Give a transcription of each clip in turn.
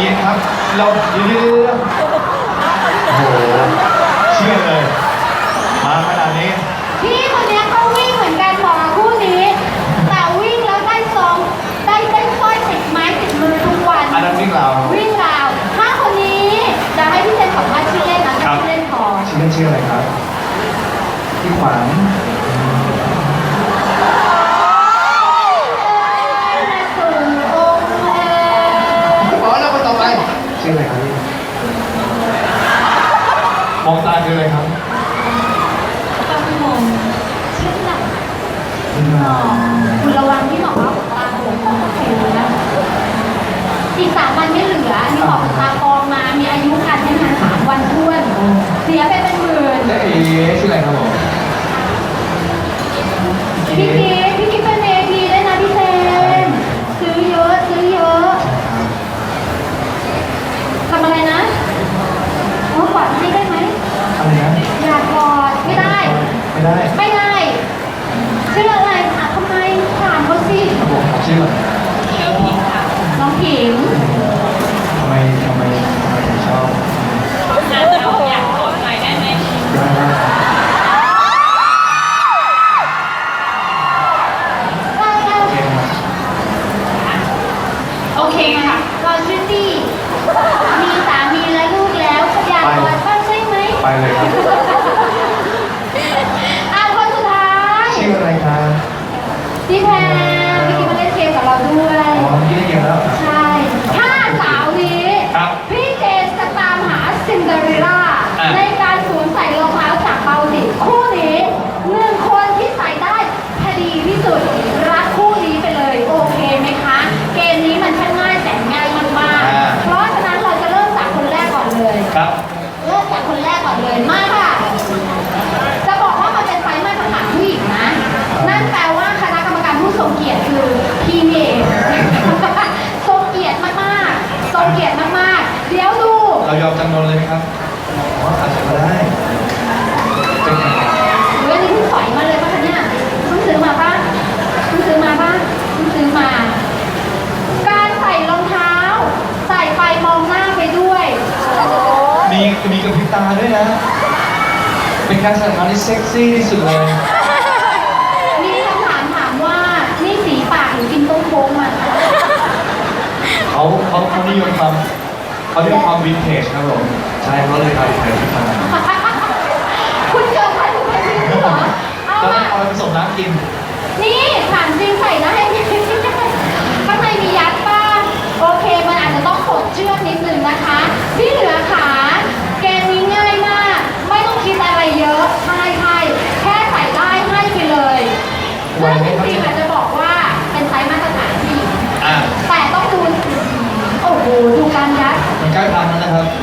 เย็นครับ เราเดี๋ยวโอ้โหเชื่อเลย ชื่ออะไรครับมองตาคืออะไรครับ พี่แพรเมื่อกี้มาเล่นเกมกับเราด้วย อ๋อพี่ได้เกมแล้ว ใช่ถ้าสาวนีพี่เจสจะตามหาซินเดอเรลล่า จะมีกระพริบตาด้วยนะ เป็นการแสถานที่เซ็กซี่ที่สุดเลยมีคำถามถามว่า นี่สีปากหรือกินต้มโค้งมาเขาเขาเขานิยมทำเขาเนิยมความวินเทจครับผมใช่เขาเลยทำแผที่ทาคุณเกิดใครคุณเป็นจริงหรอเอาตอเอาไปผสมน้ำกิน นี่ถามจริงใส่ได้ข้างในมียัดบ้าโอเคมันอาจจะต้องขดเชือกนิดนึงนะคะที่เหลือค่ะ ใกล้พันแล้วนะครับ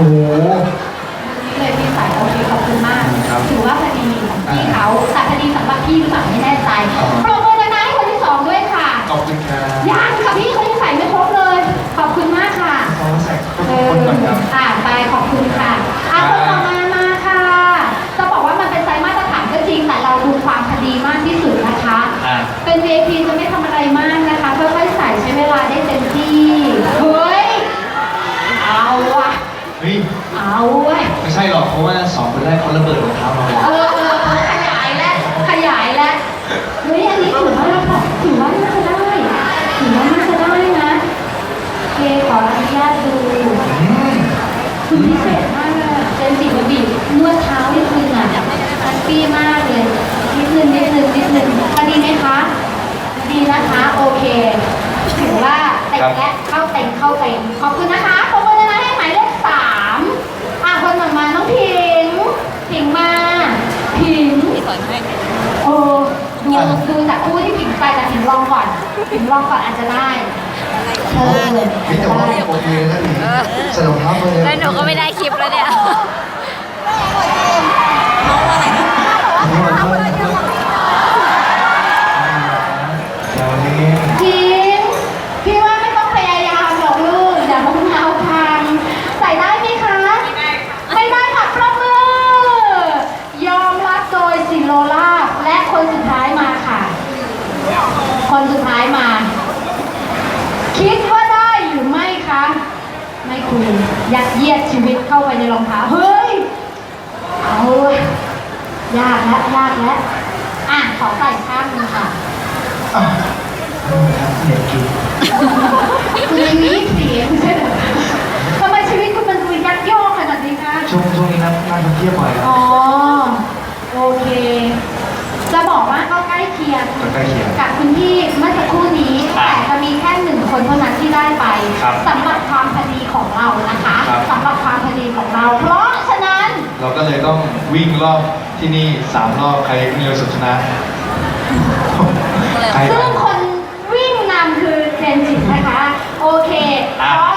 อ้โห เลยพี่สายโอเคขอบคุณมากถือว่าคดีพี่เขาแต่คดีสำหรับพี่รู้สึกไม่แน่ใจโปรโมือดังๆให้คนที่สองด้วยค่ะขอบคุณครัยังค่ะพี่เขายัใส่ไม่ครบเลย ขอบคุณมากค่ะขอใคุกค่อผ่าไปขอบคุณค่ะอ่คนต่อมามาค่ะ จะบอกว่ามันเป็นไซส์มาตรฐานก็จริงแต่เราดูความคดีมากที่สุดนะคะเป็น VIP ไสองคนแรกเขาระเบิดรองเท้ามาเลยเออเออเออขยายแล้วขยายแล้วเฮ้ยอันนี้ถือว่าเราถือว่าน่าจะได้ถือว่าน่าจะได้นะเคขออนุญาตดูอืมคุณพิเศษมากเลยเจนจิมาบีบนวดเท้าให้คุณอะแฮปปี้มากเลยนิดนึงนิดนึงนิดนึงพอดีไหมคะดีนะคะโอเคถือว่าเต็งและเข้าเต็งเข้าเต็งขอบคุณนะคะให้หมายเลขสามอะคนต่อมาน้องพิงพิ งมาพิงพี่สอนให้โอ้ดูดูจากคู่ที่พิงไปแต่พิงลองก่อนพิงลองก่อนอาจจะได้เออเฮ้ยแต่ว่าโอเคนะนี่ใส่รองเท้ามาเลยแล้วหนูก็ไม่ได้คลิปแล้วเนี่ย ขอโทษขอโทษเดี๋ยวนี้ พิงพี่ว่าไม่ต้องพยายามหรอกลูกอย่ามุ่งเท้าพังใส่ได้ไหมคะ ไม่ได้ค่ะประมือยอมรับโดยสิโลลาบและคนสุดท้ายมาค่ะ คนสุดท้ายมา คิดว่าได้หรือไม่คะ ไม่ คุยยัดเยียดชีวิตเข้าไปในรองเท้าเฮ้ยเอายากแล้วยากแล้วอะขอใส่ข้างหนึงค่ะอะครับเด็กกินคุณมีเสียงใช่ไหมทำไมชีวิตคุณมันดูยักยอกขนาดนี้คะช่วงช่วงนี้นักนักท่องเที่ยวบ่อยครับ อ๋อโอเค จะบอกว่าก็ใกล้เคียงก็ใกล้เคียง กับคุณที่เมื่อสักครู่นี้ ครับแต่จะมีแค่หนึ่งคนเท่านั้นที่ได้ไปครับ สำหรับ ของเรานะคะครับ สำหรับความพอดีของเรา เพราะฉะนั้น เราก็เลยต้องวิ่งรอบที่นี่สามรอบใครวิ่งเร็วสุดชนะใครซึ่งคนวิ่งนำคือเจนจินะคะ โอเคขอะออ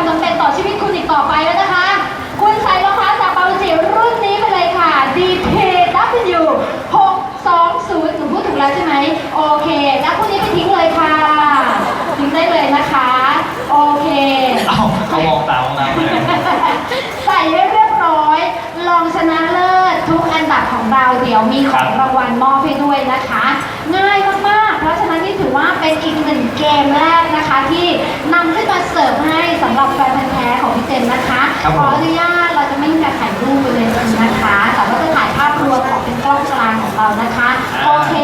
ความจำเป็นต่อชีวิตคุณอีกต่อไปแล้วนะคะ คุณใส่รองเท้าจากเปาจิรุ่นนี้ไปเลยค่ะ DKW 620หนูพูดถูกแล้วใช่ไหมโอเค แล้วคู่นี้ไปทิ้งเลยค่ะ ทิ้งได้เลยนะคะ โอเค เอ้าเขามองตามองตามเลย ใส่ให้เรียบร้อย ลองชนะ เลิศทุกอันดับของเราเดี๋ยวมีของรางวัลมอบให้ด้วยนะคะ ง่ายมากๆ เพราะฉะนั้นนี่ถือว่าเป็นอีกหนึ่งเกมแรกนะคะ ที่นำขึ้นมาเสิร์ฟให้สำหรับแฟนพันธ์แท้ของพี่เจมส์นะคะครับขผม ออนุญาตเราจะไม่มีการถ่ายรูปไปเลยนะคะ แต่ว่าจะถ่ายภาพรวมของเป็นกล้องกลางของเรานะคะ โอเค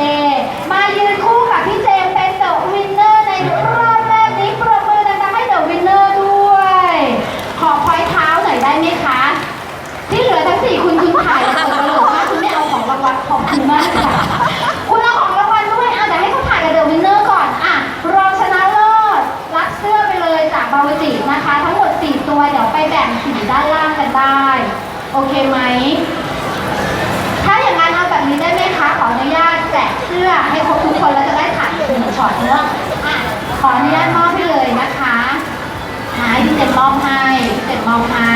โอเคไหม ถ้าอย่างนั้นเอาแบบนี้ได้ไหมคะ ขออนุญาตแจกเสื้อให้ครบทุกคนแล้วจะได้ถ่ายหนึ่งช็อตเนาะอะขออนุญาตมอบให้เลยนะคะหายที่เต็มมอบให้ที่เต็มมอบให้